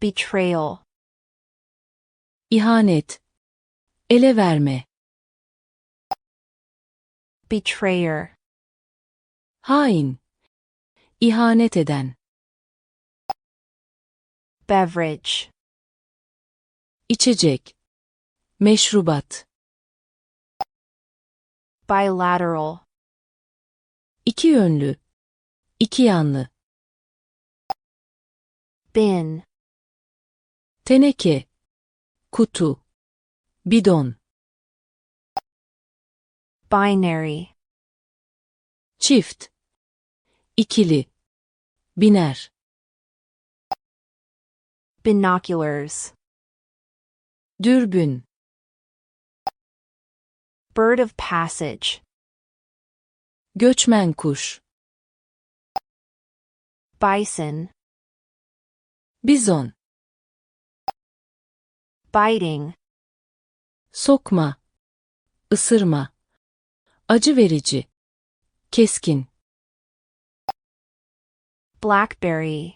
betrayal, ihanet, ele verme, betrayer, hain, ihanet eden, beverage, içecek, meşrubat, bilateral, iki yönlü, iki yanlı, bin, teneke, kutu, bidon, binary, çift, ikili, biner, binoculars, dürbün, bird of passage, göçmen kuş, bison, bizon, biting, sokma, ısırma, acı verici, keskin, blackberry,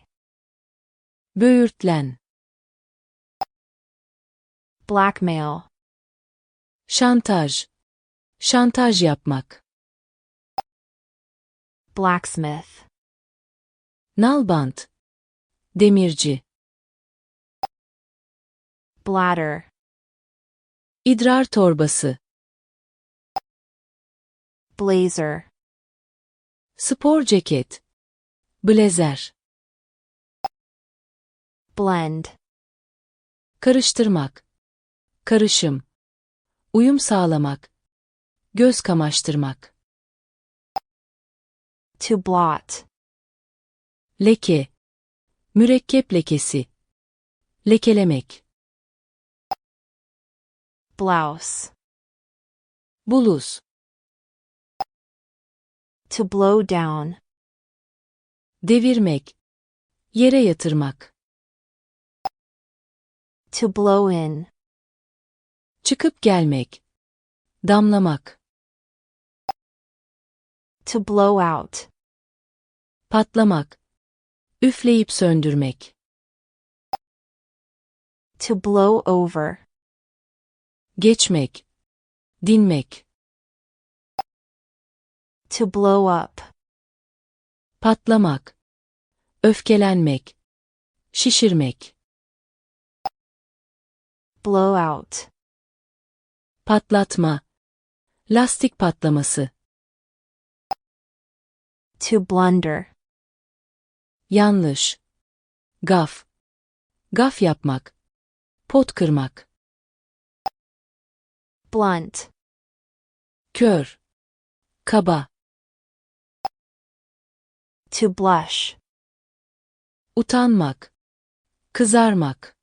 böğürtlen, blackmail, şantaj, şantaj yapmak, blacksmith, nalbant, demirci, bladder, idrar torbası, blazer, spor ceket, blazer, blend, karıştırmak, karışım, uyum sağlamak, göz kamaştırmak, to blot, leke, mürekkep lekesi, lekelemek, blouse, buluz, to blow down, devirmek, yere yatırmak, to blow in, çıkıp gelmek, damlamak, to blow out, patlamak, üfleyip söndürmek, to blow over, geçmek, dinmek, to blow up, patlamak, öfkelenmek, şişirmek, blow out, patlatma, lastik patlaması, to blunder, yanlış, gaf, gaf yapmak, pot kırmak, blunt, kör, kaba, to blush, utanmak, kızarmak,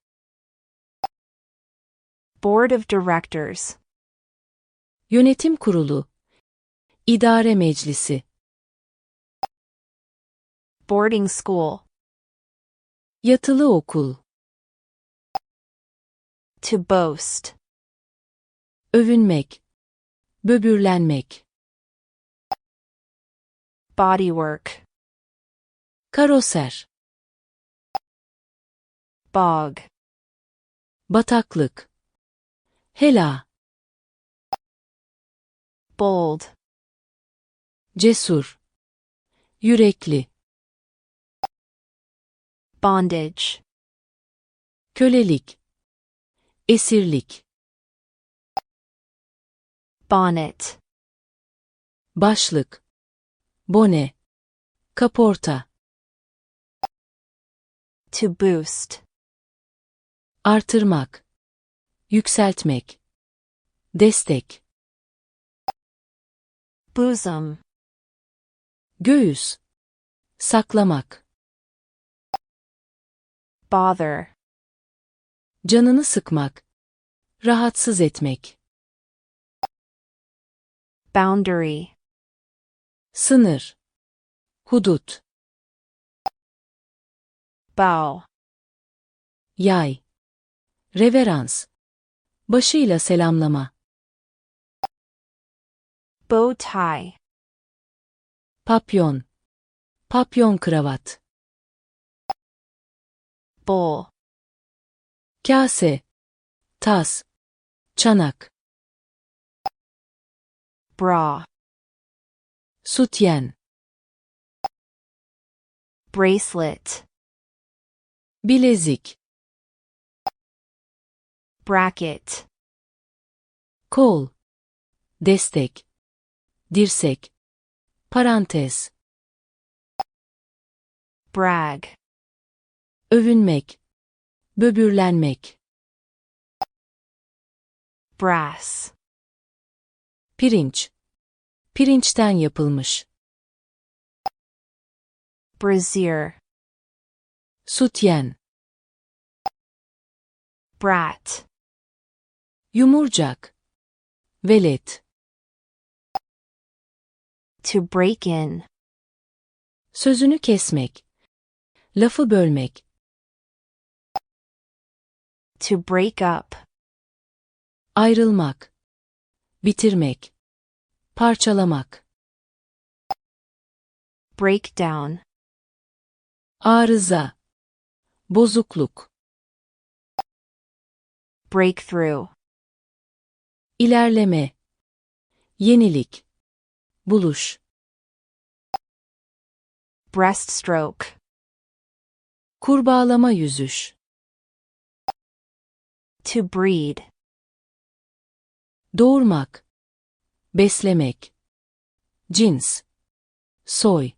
board of directors, yönetim kurulu, idare meclisi, boarding school, yatılı okul, to boast, övünmek, böbürlenmek, bodywork, karoser, bog, bataklık, hela, bold, cesur, yürekli, bondage, kölelik, esirlik, bonnet, başlık, bone, kaporta, to boost, artırmak, yükseltmek, destek, bosom, göğüs, saklamak, bother, canını sıkmak, rahatsız etmek, boundary, sınır, hudut, bow, yay, reverans, başıyla selamlama, bow tie, papyon, papyon kravat, bowl, kase, tas, çanak, bra, sütyen, bracelet, bilezik, bracket, kol, destek, dirsek, parantez, brag, övünmek, böbürlenmek, brass, pirinç, pirinçten yapılmış, brassiere, sütyen, brat, yumurcak, velet, to break in, sözünü kesmek, lafı bölmek, to break up, ayrılmak, bitirmek, parçalamak, breakdown, arıza, bozukluk, breakthrough, ilerleme, yenilik, buluş, breaststroke, kurbağalama yüzüş, to breed, doğurmak, beslemek, cins, soy,